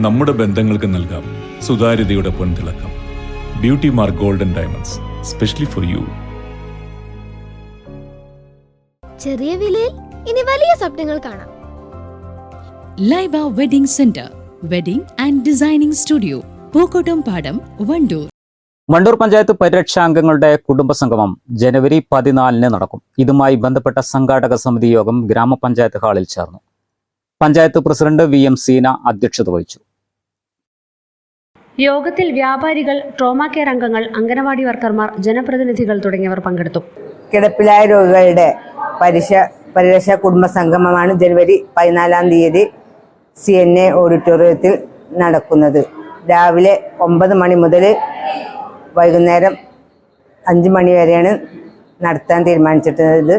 നമ്മുടെ ബന്ധങ്ങൾക്ക് നൽകാം സുതാര്യതയുടെ പൊൻതിളക്കം. Beauty mark golden diamonds specially for you ചെറിയ വിലയിൽ ഇനി വലിയ സ്വപ്നങ്ങൾ കാണാം. Laiba wedding centre wedding and designing studio Pookkottumpadam Wandoor Wandoor panchayat പരിരക്ഷാംഗങ്ങളുടെ കുടുംബസംഗമം ജനുവരി പതിനാലിന് നടക്കും. ഇതുമായി ബന്ധപ്പെട്ട സംഘാടക സമിതി യോഗം ഗ്രാമപഞ്ചായത്ത് ഹാളിൽ ചേർന്നു. Panchayat president V M Seena അധ്യക്ഷത വഹിച്ചു. യോഗത്തിൽ വ്യാപാരികൾ ട്രോമാ കെയർ അംഗങ്ങൾ അംഗനവാടി വർക്കർമാർ ജനപ്രതിനിധികൾ തുടങ്ങിയവർ പങ്കെടുത്തു. കിടപ്പിലായ രോഗികളുടെ പരിശ പരിരക്ഷ കുടുംബ സംഗമമാണ് ജനുവരി പതിനാലാം തീയതി സി എൻ എ ഓഡിറ്റോറിയത്തിൽ നടക്കുന്നത്. രാവിലെ ഒമ്പത് മണി മുതൽ വൈകുന്നേരം അഞ്ച് മണി വരെയാണ് നടത്താൻ തീരുമാനിച്ചിട്ടുള്ളത്.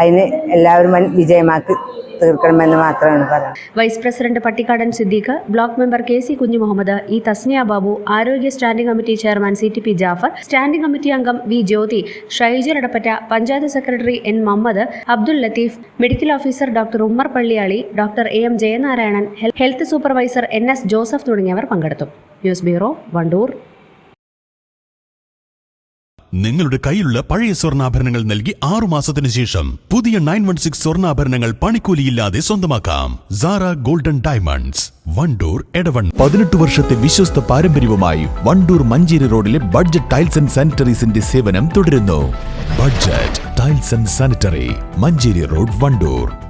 അതിന് എല്ലാവരും വിജയമാക്കി തീർക്കണമെന്ന് മാത്രമാണ് പറയുന്നത്. Vice president Pattikkadan Siddique block member K C Kunju Muhammad E Tasniya Babu ആരോഗ്യ standing committee chairman C T P Jafar standing committee അംഗം V Jyothi Shaiju Adappatta panchayat secretary N Muhammad Abdul Latheef medical officer doctor Ummer Palliyali doctor A M Jayanarayanan health supervisor N S Joseph തുടങ്ങിയവർ പങ്കെടുത്തു. News bureau Wandoor. നിങ്ങളുടെ കയ്യിലുള്ള പഴയ സ്വർണാഭരണങ്ങൾ നൽകി ആറു മാസത്തിനു ശേഷം പുതിയ നയൻ വൺ സിക്സ് സ്വർണാഭരണങ്ങൾ പണിക്കൂലിയില്ലാതെ സ്വന്തമാക്കാം. സാറ ഗോൾഡൻ ഡയമണ്ട്സ് വണ്ടൂർ എടവൺ പതിനെട്ട് വർഷത്തെ വിശ്വസ്ത പാരമ്പര്യവുമായി വണ്ടൂർ മഞ്ചേരി റോഡിലെ ബഡ്ജറ്റ് ടൈൽസ് ആൻഡ് സാനിറ്ററീസിന്റെ സേവനം തുടരുന്നു. Budget tiles and sanitary Manjeri road Wandoor.